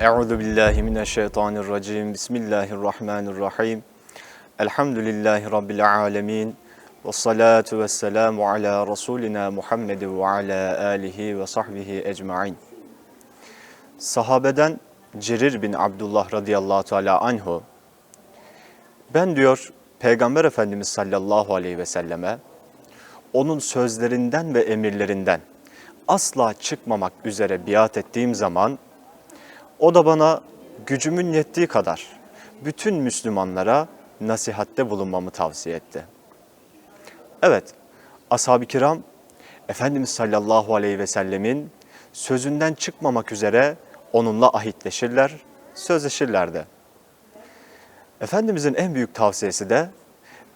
Euzu billahi mineşşeytanirracim. Bismillahirrahmanirrahim. Elhamdülillahi rabbil alamin. Ve salatu vesselamu ala rasulina Muhammed ve ala alihi ve sahbihi ecmaîn. Sahabeden Cerir bin Abdullah radıyallahu teala anhu ben diyor Peygamber Efendimiz sallallahu aleyhi ve selleme onun sözlerinden ve emirlerinden asla çıkmamak üzere biat ettiğim zaman o da bana gücümün yettiği kadar bütün Müslümanlara nasihatte bulunmamı tavsiye etti. Evet, ashab-ı kiram Efendimiz sallallahu aleyhi ve sellemin sözünden çıkmamak üzere onunla ahitleşirler, sözleşirler de. Efendimizin en büyük tavsiyesi de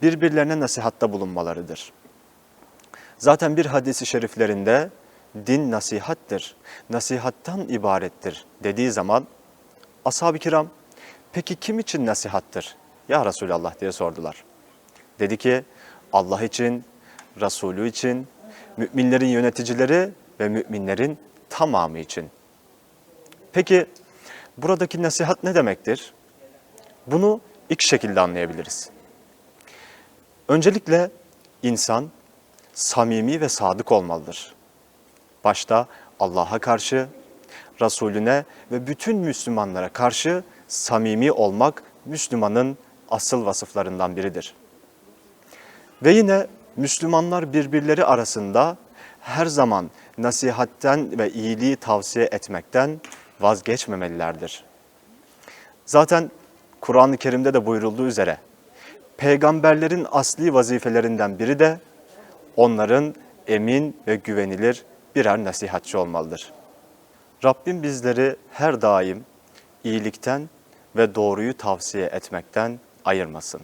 birbirlerine nasihatta bulunmalarıdır. Zaten bir hadisi şeriflerinde din nasihattir, nasihattan ibarettir dediği zaman ashab-ı kiram peki kim için nasihattır ya Resulallah diye sordular. Dedi ki Allah için, Resulü için, müminlerin yöneticileri ve müminlerin tamamı için. Peki buradaki nasihat ne demektir? Bunu iki şekilde anlayabiliriz. Öncelikle insan samimi ve sadık olmalıdır. Başta Allah'a karşı, Resulüne ve bütün Müslümanlara karşı samimi olmak Müslümanın asıl vasıflarından biridir. Ve yine Müslümanlar birbirleri arasında her zaman nasihatten ve iyiliği tavsiye etmekten vazgeçmemelilerdir. Zaten Kur'an-ı Kerim'de de buyurulduğu üzere peygamberlerin asli vazifelerinden biri de onların emin ve güvenilir birer nasihatçı olmalıdır. Rabbim bizleri her daim iyilikten ve doğruyu tavsiye etmekten ayırmasın.